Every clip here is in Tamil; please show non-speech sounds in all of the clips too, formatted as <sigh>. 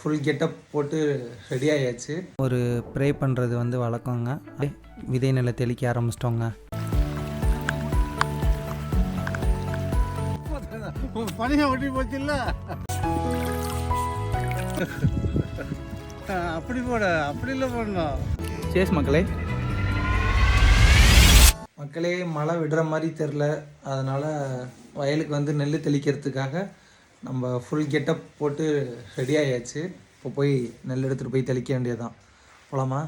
ஃபுல் கெட்டப் போட்டு ரெடி ஆயாச்சு. ஒரு ப்ரே பண்ணுறது வந்து வழக்கங்க. விதை நிலை தெளிக்க ஆரம்பிச்சிட்டோங்க. பணியை ஒட்டி போச்சுல்ல? அப்படி போட அப்படி இல்லை போடணும். சேஸ் மக்களே. மக்களே மழை விடுற மாதிரி தெரில அதனால் வயலுக்கு வந்து நெல் தெளிக்கிறதுக்காக நம்ம ஃபுல் கெட்டப் போட்டு ரெடி ஆயாச்சு. இப்போ போய் நெல் எடுத்துகிட்டு போய் தெளிக்க வேண்டியதுதான். போலாமா?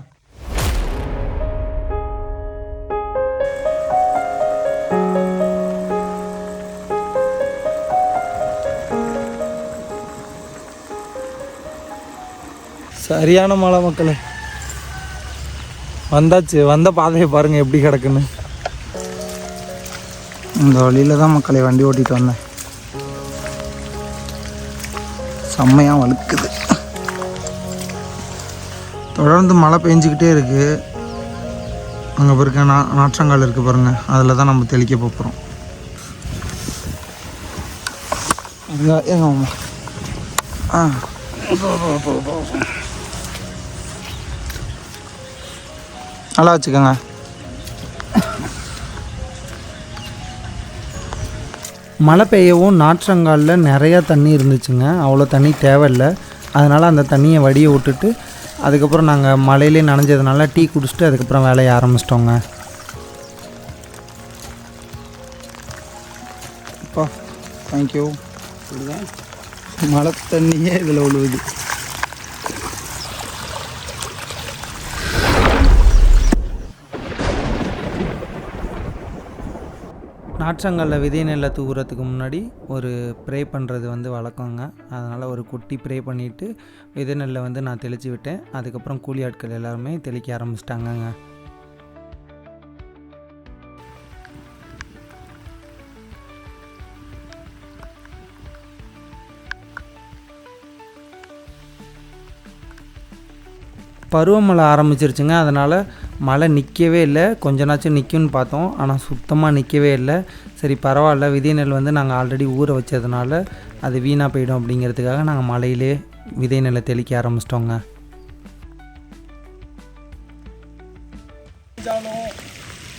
சரியான மழை மக்களே. வந்தாச்சு. வந்த பாதையை பாருங்கள் எப்படி கிடக்குன்னு. இந்த வழியில தான் மக்களை வண்டி ஓட்டிட்டு வந்தேன். செம்மையாக வழுக்குது. தொடர்ந்து மழை பெஞ்சிக்கிட்டே இருக்குது அங்கே இருக்க நா நாற்றங்கால் இருக்குது பாருங்கள் அதில் தான் நம்ம தெளிக்க போகிறோம் எங்க மாமா ஆ. நல்லா வச்சுக்கோங்க. மழை பெய்யவும் நாற்றங்காலில் நிறையா தண்ணி இருந்துச்சுங்க. அவ்வளோ தண்ணி தேவையில்லை. அதனால் அந்த தண்ணியை வடிய விட்டுட்டு அதுக்கப்புறம் நாங்கள் மழையிலே நனைஞ்சதுனால டீ குடிச்சிட்டு அதுக்கப்புறம் வேலையை ஆரம்பிச்சிட்டோங்க. அப்பா தேங்க்யூ மழை தண்ணியே இதில் விழுவுது நாற்றங்களில் விதை நெல்லை தூவுறதுக்கு முன்னாடி ஒரு ப்ரே பண்ணுறது வந்து வழக்கங்க. அதனால் ஒரு குட்டி ப்ரே பண்ணிவிட்டு விதை நெல்லை வந்து நான் தெளித்து விட்டேன். அதுக்கப்புறம் கூலி ஆட்கள் எல்லாருமே தெளிக்க ஆரம்பிச்சிட்டாங்கங்க. பருவமழை ஆரம்பிச்சிருச்சுங்க. அதனால் மழை நிற்கவே இல்லை. கொஞ்ச நாச்சும் நிற்கும்னு பார்த்தோம். ஆனால் சுத்தமாக நிற்கவே இல்லை. சரி பரவாயில்ல. விதை நெல் வந்து நாங்கள் ஆல்ரெடி ஊற வச்சதுனால அது வீணாக போயிடும் அப்படிங்கிறதுக்காக நாங்கள் மழையிலே விதை நெல்லை தெளிக்க ஆரம்பிச்சிட்டோங்க.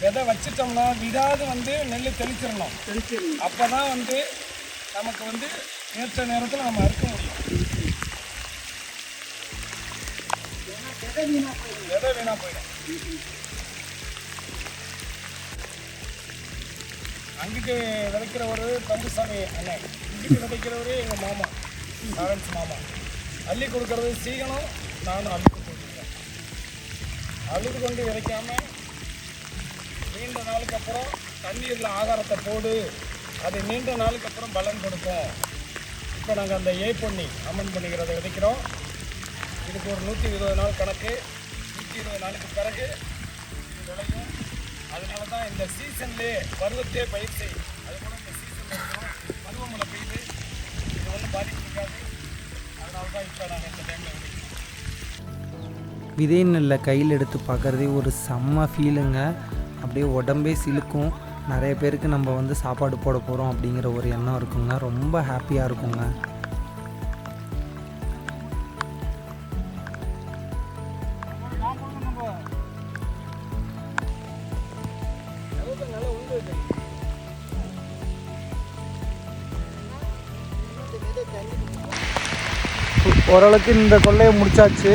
விதை வச்சிட்டோம்னா விடாது வந்து நெல் தெளிச்சிடணும். தெளிச்சிடணும். அப்போ தான் வந்து நமக்கு வந்து ஏற்ற நேரத்தில் நம்ம அறுக்க முடியும். விதை வீணாக போயிடும். அங்கிட்டு விதைக்கிறவர் தம்புசாமி அண்ணன். இங்கிட்டு விதைக்கிறவர் எங்கள் மாமா. நாரன்ஸ் மாமா. அள்ளி கொடுக்கறது சீகனம் நானும் அள்ளி கொடுத்துருக்கேன். அழுது கொண்டு விதைக்காமல் நீண்ட நாளுக்கு அப்புறம் தண்ணீரில் ஆகாரத்தை போடு. அது நீண்ட நாளுக்கு அப்புறம் பலன் கொடுக்கும். இப்போ நாங்கள் அந்த ஏ பொண்ணி அமன் பண்ணிக்கிறத விதைக்கிறோம். இதுக்கு ஒரு நூற்றி இருபது நாள் கணக்கு. நூற்றி இருபது நாளுக்கு பிறகு விளையும். அதனால தான் இந்த சீசன்லேயே பருவத்தே பயிர் செய் அது கூட இந்த சீசன் பருவமழை பெய்யுது இது ஒன்றும் பாதிப்பு இருக்காது. அதனால தான் இப்போ நாங்கள் இந்த டைமில் விதைக்கிறோம் விதை நெல்லை கையில் எடுத்து பார்க்குறதே ஒரு செம்ம ஃபீலுங்க அப்படியே உடம்பே சிலுக்கும். நிறைய பேருக்கு நம்ம வந்து சாப்பாடு போட போகிறோம் அப்படிங்கிற ஒரு எண்ணம் இருக்குங்க. ரொம்ப ஹாப்பியாக இருக்குங்க. ஓரளவுக்கு இந்த கொள்ளையை முடிச்சாச்சு.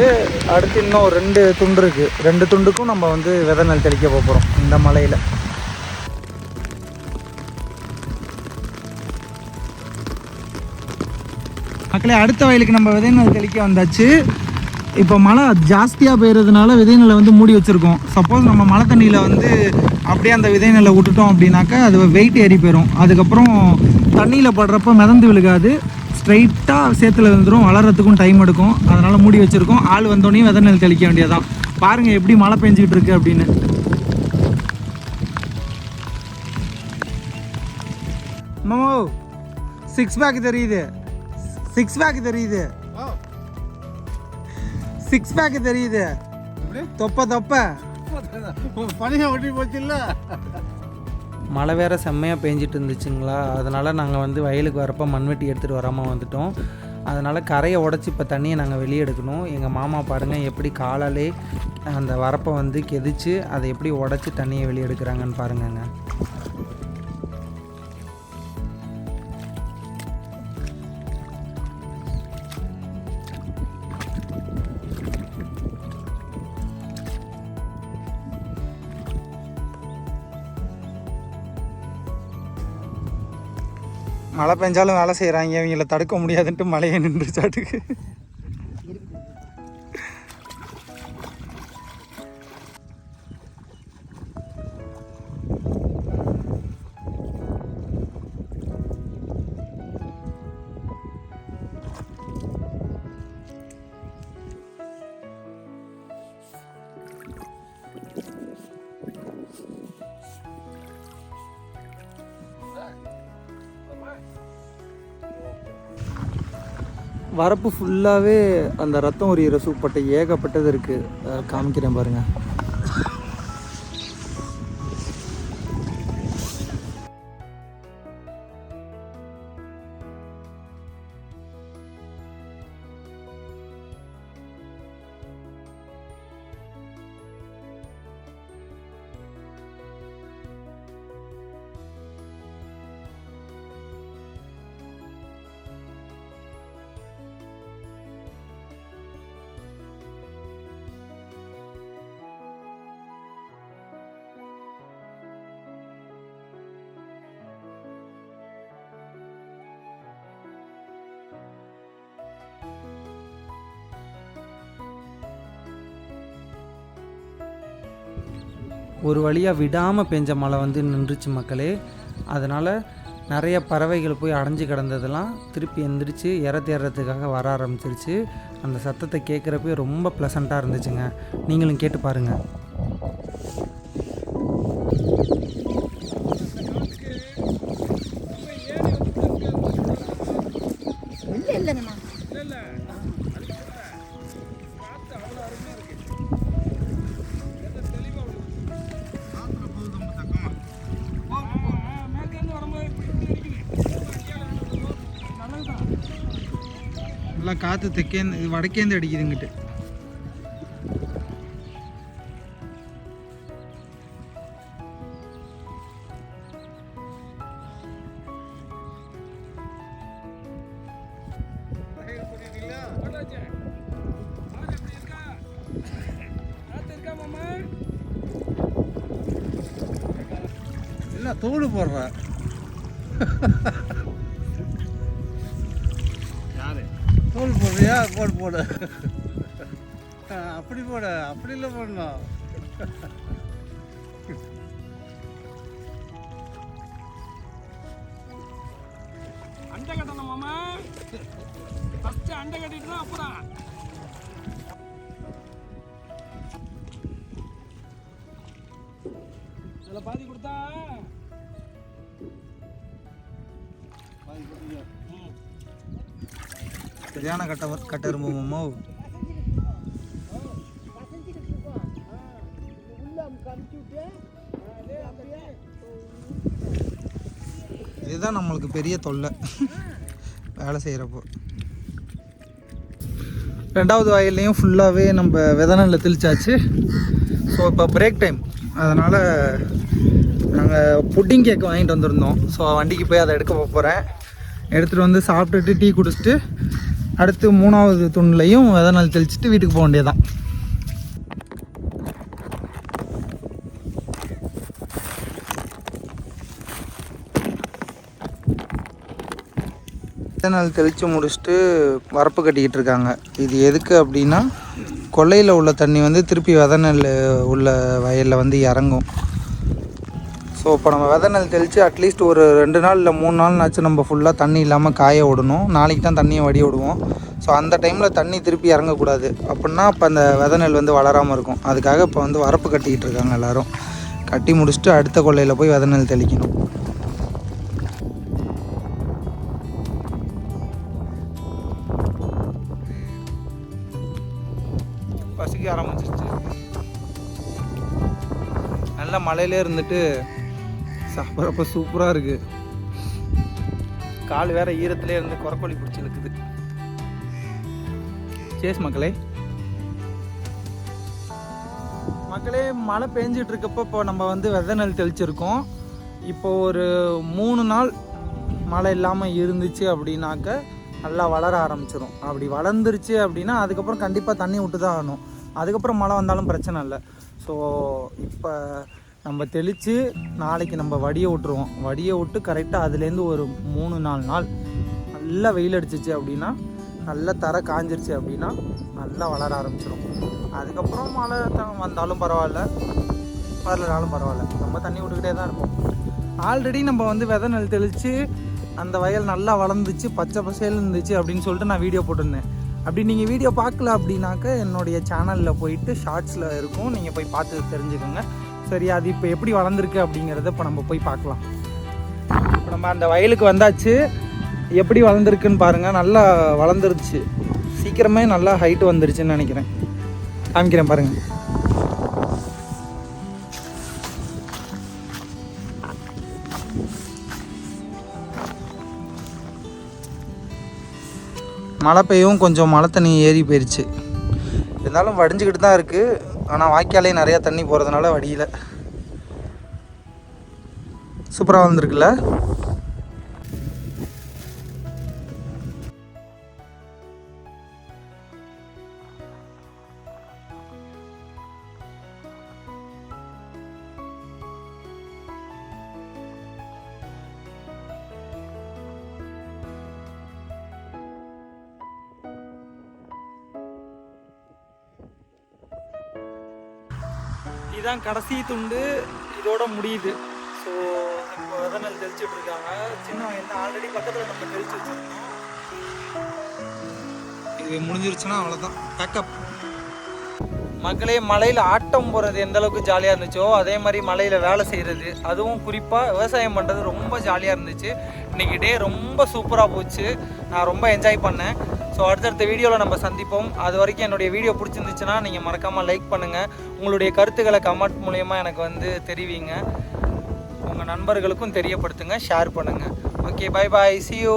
அடுத்து இன்னும் ரெண்டு துண்டு இருக்குது ரெண்டு துண்டுக்கும் நம்ம வந்து விதை நெல் தெளிக்க போகிறோம் இந்த மலையில். மக்களே அடுத்த வயலுக்கு நம்ம விதை நெல் தெளிக்க வந்தாச்சு. இப்போ மழை ஜாஸ்தியாக பெய்யறதுனால விதை நெல்லை வந்து மூடி வச்சுருக்கோம். சப்போஸ் நம்ம மழை தண்ணியில் வந்து அப்படியே அந்த விதை நெல்லை விட்டுட்டோம் அப்படின்னாக்கா அது வெயிட் ஏறி போயிடும் அதுக்கப்புறம் தண்ணியில் படுறப்ப மிதந்து விழுகாது. ஸ்ட்ரைட்டாக சேத்துல வந்துடும் வளர்கிறதுக்கும் டைம் எடுக்கும். அதனால் மூடி வச்சுருக்கோம். ஆள் வந்தோடனே விதை நெல் தெளிக்க வேண்டியதுதான். பாருங்கள் எப்படி மழை பெஞ்சிக்கிட்டு இருக்கு அப்படின்னு. மாமோ சிக்ஸ் பேக் தெரியுது. சிக்ஸ் பேக் தெரியுது. சிக்ஸ் பேக் தெரியுது. தொப்ப தொப்ப. பணியை ஒட்டி போச்சுல்ல? மழை வேற செம்மையாக பேஞ்சிட்டு இருந்துச்சுங்களா? அதனால் நாங்கள் வந்து வயலுக்கு வரப்போ மண்வெட்டி எடுத்துகிட்டு வராமல் வந்துட்டோம். அதனால் கரையை உடச்சி இப்போ தண்ணியை நாங்கள் வெளியே எடுக்கணும். எங்கள் மாமா பாருங்கள் எப்படி காலாலே அந்த வரப்பை வந்து கெதிச்சு அதை எப்படி உடச்சி தண்ணியை வெளியே எடுக்கிறாங்கன்னு பாருங்கங்க. மழை பெஞ்சாலும் வேலை செய்கிறாங்க இவங்கள தடுக்க முடியாதுன்ட்டு மழையை நின்று வரப்பு ஃபுல்லாகவே அந்த ரத்தம் உரியிற சூப்பட்டை ஏகப்பட்டது இருக்குது காமிக்கிறேன் பாருங்கள் ஒரு வழியாக விடாமல் பெஞ்ச மழை வந்து நின்றுச்சு மக்களே. அதனால் நிறைய பறவைகள் போய் அடைஞ்சு கிடந்ததெல்லாம் திருப்பி எந்திரிச்சு இற தேடுறதுக்காக வர ஆரம்பிச்சிருச்சு. அந்த சத்தத்தை கேட்குறப்பே ரொம்ப ப்ளசண்ட்டாக இருந்துச்சுங்க. நீங்களும் கேட்டு பாருங்கள் நல்லா காற்று தெக்கேந்து இது வடக்கேந்து அடிக்குதுங்கிட்டு இல்லை தோடு போடுற? <laughs> கோல் போடுறியா? போடு போடு. அப்படி போடு. அப்படி இல்லை போடணும் அண்டை கட்டணும் மாமா. ஃபஸ்ட்டு அண்டை கட்டிட்டு தான் அப்புறம் இதில் பாதி சரியான கட்ட கட்டெரும்பு மாமோ இதுதான் நம்மளுக்கு பெரிய தொல்லை. வேலை செய்கிறப்போ ரெண்டாவது வாயிலையும் ஃபுல்லாகவே நம்ம விதநெல்ல தெளிச்சாச்சு. ஸோ இப்போ பிரேக் டைம் அதனால் நாங்கள் புட்டிங் கேக் வாங்கிட்டு வந்திருந்தோம். ஸோ வண்டிக்கு போய் அதை எடுக்க போகிறேன் எடுத்துகிட்டு வந்து சாப்பிட்டுட்டு டீ குடிச்சிட்டு அடுத்து மூணாவது துண்ணுலையும் நாள் தெளிச்சிட்டு வீட்டுக்கு போக வேண்டியதான் நாள் தெளித்து முடிச்சுட்டு வரப்பு கட்டிக்கிட்டு இருக்காங்க. இது எதுக்கு அப்படின்னா கொல்லையில் உள்ள தண்ணி வந்து திருப்பி விதநெல் உள்ள வயலில் வந்து இறங்கும். ஸோ இப்போ நம்ம விதை நெல் தெளித்து அட்லீஸ்ட் ஒரு ரெண்டு நாள் இல்லை மூணு நாள்னாச்சும் நம்ம ஃபுல்லாக தண்ணி இல்லாமல் காய விடணும். நாளைக்கு தான் தண்ணியை வடி விடுவோம். ஸோ அந்த டைமில் தண்ணி திருப்பி இறங்கக்கூடாது. அப்படின்னா இப்போ அந்த விதை நெல் வந்து வளராமல் இருக்கும். அதுக்காக இப்போ வந்து வரப்பு கட்டிக்கிட்டு இருக்காங்க எல்லோரும். கட்டி முடிச்சுட்டு அடுத்த கொல்லையில் போய் விதை நெல் தெளிக்கணும். பசிக்க ஆரம்பிச்சிருச்சு. நல்ல மழையிலே இருந்துட்டு சாப்பிட்றப்ப சூப்பராக இருக்குது கால் வேற ஈரத்துலேயே இருந்து குறக்கொலி பிடிச்சி இழுக்குது. சேஸ் மக்களே. மக்களே மழை பெஞ்சிட்டு இருக்கப்போ இப்போ நம்ம வந்து விதை நெல் தெளிச்சிருக்கோம். இப்போ ஒரு மூணு நாள் மழை இல்லாமல் இருந்துச்சு அப்படின்னாக்க நல்லா வளர ஆரம்பிச்சிடும் அப்படி வளர்ந்துருச்சு அப்படின்னா அதுக்கப்புறம் கண்டிப்பாக தண்ணி விட்டு தான் ஆகணும். அதுக்கப்புறம் மழை வந்தாலும் பிரச்சனை இல்லை. ஸோ இப்போ நம்ம தெளித்து நாளைக்கு நம்ம வடியை விட்டுருவோம். வடியை விட்டு கரெக்டாக அதுலேருந்து ஒரு மூணு நாலு நாள் நல்லா வெயில் அடிச்சிச்சு அப்படின்னா நல்லா தர காஞ்சிருச்சு அப்படின்னா நல்லா வளர ஆரம்பிச்சிடும் அதுக்கப்புறம் மழை த- வந்தாலும் பரவாயில்ல வரலனாலும் பரவாயில்ல. நம்ம தண்ணி விட்டுக்கிட்டே தான் இருப்போம். ஆல்ரெடி நம்ம வந்து விதை நெல் தெளித்து அந்த வயல் நல்லா வளர்ந்துச்சு பச்சை பசேல் இருந்துச்சு அப்படின்னு சொல்லிட்டு நான் வீடியோ போட்டிருந்தேன். அப்படி நீங்கள் வீடியோ பார்க்கல அப்படின்னாக்க என்னுடைய சேனலில் போயிட்டு ஷார்ட்ஸில் இருக்கும். நீங்கள் போய் பார்த்து தெரிஞ்சுக்கோங்க. சரி அது இப்போ எப்படி வளர்ந்துருக்கு அப்படிங்கிறத இப்போ நம்ம போய் பார்க்கலாம். இப்போ நம்ம அந்த வயலுக்கு வந்தாச்சு. எப்படி வளர்ந்துருக்குன்னு பாருங்கள் நல்லா வளர்ந்துருச்சு. சீக்கிரமே நல்லா ஹைட் வந்துருச்சுன்னு நினைக்கிறேன். காமிக்கிறேன் பாருங்கள் மழை பெய்யவும் கொஞ்சம் மழை தண்ணி ஏறி போயிடுச்சு இருந்தாலும் வடிஞ்சுக்கிட்டு தான் இருக்குது ஆனால் வாய்க்காலே நிறையா தண்ணி போகிறதுனால வடியல சூப்பராக வந்திருக்குல்ல இதுதான் கடைசி துண்டு. இதோட முடியுது. ஸோ இப்போ விதை நெல் தெளிச்சுட்டு இருக்காங்க சின்ன வயசு ஆல்ரெடி பக்கத்தில் நம்ம தெளிச்சு வச்சிருக்கோம் இது முடிஞ்சிருச்சுன்னா அவ்வளோதான் பேக்கப் மக்களே மலையில் ஆட்டம் போகிறது எந்த அளவுக்கு ஜாலியாக இருந்துச்சோ அதே மாதிரி மலையில் வேலை செய்கிறது அதுவும் குறிப்பாக விவசாயம் பண்ணுறது ரொம்ப ஜாலியாக இருந்துச்சு. இன்றைக்கி டே ரொம்ப சூப்பராக போச்சு. நான் ரொம்ப என்ஜாய் பண்ணேன். ஸோ அடுத்தடுத்த வீடியோவில் நம்ம சந்திப்போம். அது வரைக்கும் என்னுடைய வீடியோ பிடிச்சிருந்துச்சுன்னா நீங்கள் மறக்காமல் லைக் பண்ணுங்கள் உங்களுடைய கருத்துக்களை கமெண்ட் மூலயமா எனக்கு வந்து தெரிவிங்க. உங்கள் நண்பர்களுக்கும் தெரியப்படுத்துங்க ஷேர் பண்ணுங்கள் okay bye bye see you